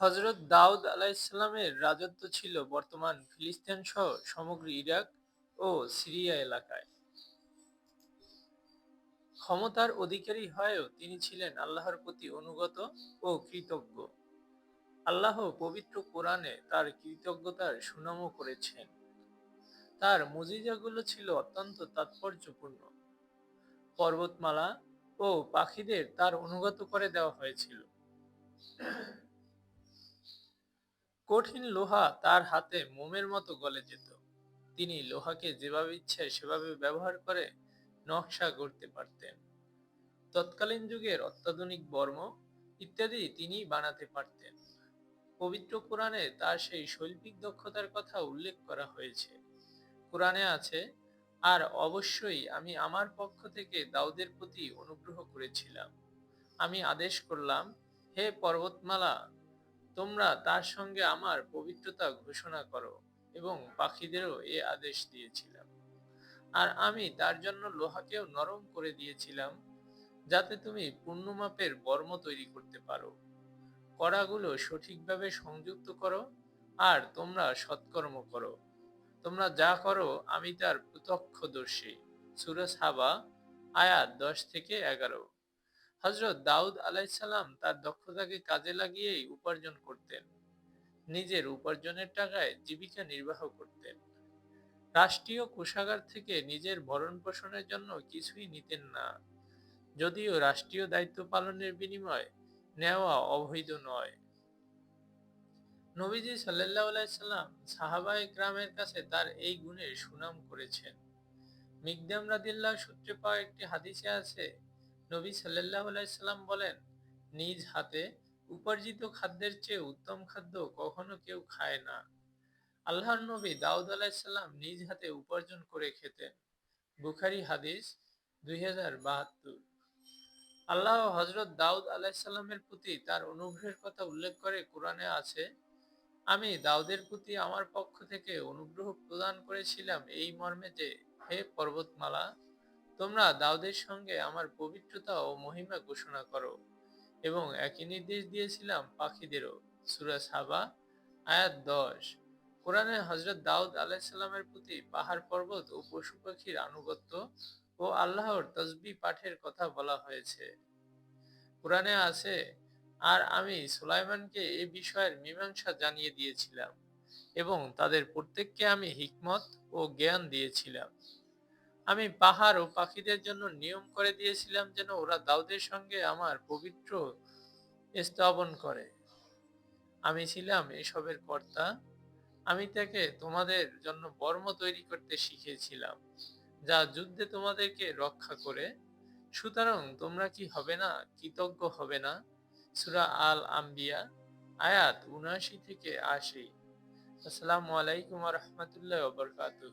হযরত দাউদ আলাইহিসসালামের রাজত্ব ছিল বর্তমান ফিলিস্তিন সহ সমগ্র ইরাক ও সিরিয়া এলাকায়। ক্ষমতার অধিকারী হয়েও তিনি ছিলেন আল্লাহর প্রতি অনুগত ও কৃতজ্ঞ। আল্লাহ পবিত্র কোরআনে তার কৃতজ্ঞতার সুনামও করেছেন। তার মুজিজাগুলো ছিল অত্যন্ত তাৎপর্যপূর্ণ। পর্বতমালা ও পাখিদের তার অনুগত করে দেওয়া হয়েছিল। কঠিন লোহা তার হাতে মোমের মতো গলে যেত। তিনি লোহাকে যেভাবে ইচ্ছে সেভাবে ব্যবহার করে নকশা করতে পারতেন। তৎকালীন যুগের অত্যাধুনিক বর্ম ইত্যাদি তিনি বানাতে পারতেন। পবিত্র কোরআনে তার সেই শৈল্পিক দক্ষতার কথা উল্লেখ করা হয়েছে। কোরআনে আছে আর অবশ্যই আমি আমার পক্ষ থেকে দাউদের প্রতি অনুগ্রহ করেছিলাম। আমি আদেশ করলাম, হে পর্বতমালা তোমরা তার সঙ্গে আমার পবিত্রতা ঘোষণা করো এবং পাখিদেরও এ আদেশ দিয়েছিলাম। আর আমি তার জন্য লোহাকেও নরম করে দিয়েছিলাম, যাতে তুমি পূর্ণমাপের বর্ম তৈরি করতে পারো। কড়াগুলো সঠিকভাবে সংযুক্ত করো আর তোমরা সৎকর্ম করো। তোমরা যা করো আমি তার প্রত্যক্ষদর্শী। সুরজ হাবা আয়াত দশ থেকে এগারো। হজরত দাউদ আলাইসাল্লাম তার দক্ষতাকে কাজে লাগিয়েই উপার্জন করতেন। নিজের উপার্জনের টাকায় জীবিকা নির্বাহ করতেন। রাষ্ট্রীয় কোষাগার থেকে নিজের ভরণ পোষণের জন্য কিছুই নিতেন না। যদিও রাষ্ট্রীয় দায়িত্ব পালনের বিনিময়ে নেওয়া অবৈধ নয়। নবীজি সাল্লাহ সাল্লাম সাহাবাই গ্রামের কাছে তার এই গুণের সুনাম করেছেন। মিকদাম রাদিল্লাহ সূত্রে পাওয়া একটি হাদিসে আছে নবী সাল্লাহ সাল্লাম বলেন, নিজ হাতে উপার্জিত খাদ্যের চেয়ে উত্তম খাদ্য কখনো কেউ খায় না। আল্লাহর নবী দাউদ আলাইসাল্লাম নিজ হাতে উপার্জন করে খেতেন। বুখারি হাদিস দুই আল্লাহ হজরত দাউদ আলাইসাল্লামের প্রতি তার অনুগ্রহের কথা উল্লেখ করে কোরআনে আছে, আমি দাউদের প্রতি আমার পক্ষ থেকে অনুগ্রহ প্রদান করেছিলাম এই মর্মে যে, হে পর্বতমালা তোমরা দাউদের সঙ্গে আমার পবিত্রতা ও মহিমা ঘোষণা করো এবং একই নির্দেশ দিয়েছিলাম পাখিদেরও। সুরা সাবা, আয়াত দশ। কোরআনে হজরত দাউদ আলাহিসাল্লামের প্রতি পাহাড় পর্বত ও পশু পাখির আনুগত্য ও আল্লাহর তসবি পাঠের কথা বলা হয়েছে। কোরআনে আছে, আর আমি সুলাইমানকে এ বিষয়ের মীমাংসা জানিয়ে দিয়েছিলাম এবং তাদের প্রত্যেককে আমি হিকমত ও জ্ঞান দিয়েছিলাম। আমি পাহাড় ও পাখিদের জন্য নিয়ম করে দিয়েছিলাম যেন ওরা দাউদের সঙ্গে আমার পবিত্র স্থাপন করে। আমি ছিলাম এসবের কর্তা। আমি তাকে তোমাদের জন্য বর্ম তৈরি করতে শিখিয়েছিলাম, যা যুদ্ধে তোমাদেরকে রক্ষা করে। সুতরাং তোমরা কি হবে না? কৃতজ্ঞ হবে না? সুরা আল আম্বিয়া আয়াত উনআশি থেকে আশি। আসসালামু আলাইকুম রহমতুল্লাহ বরকাতুহ।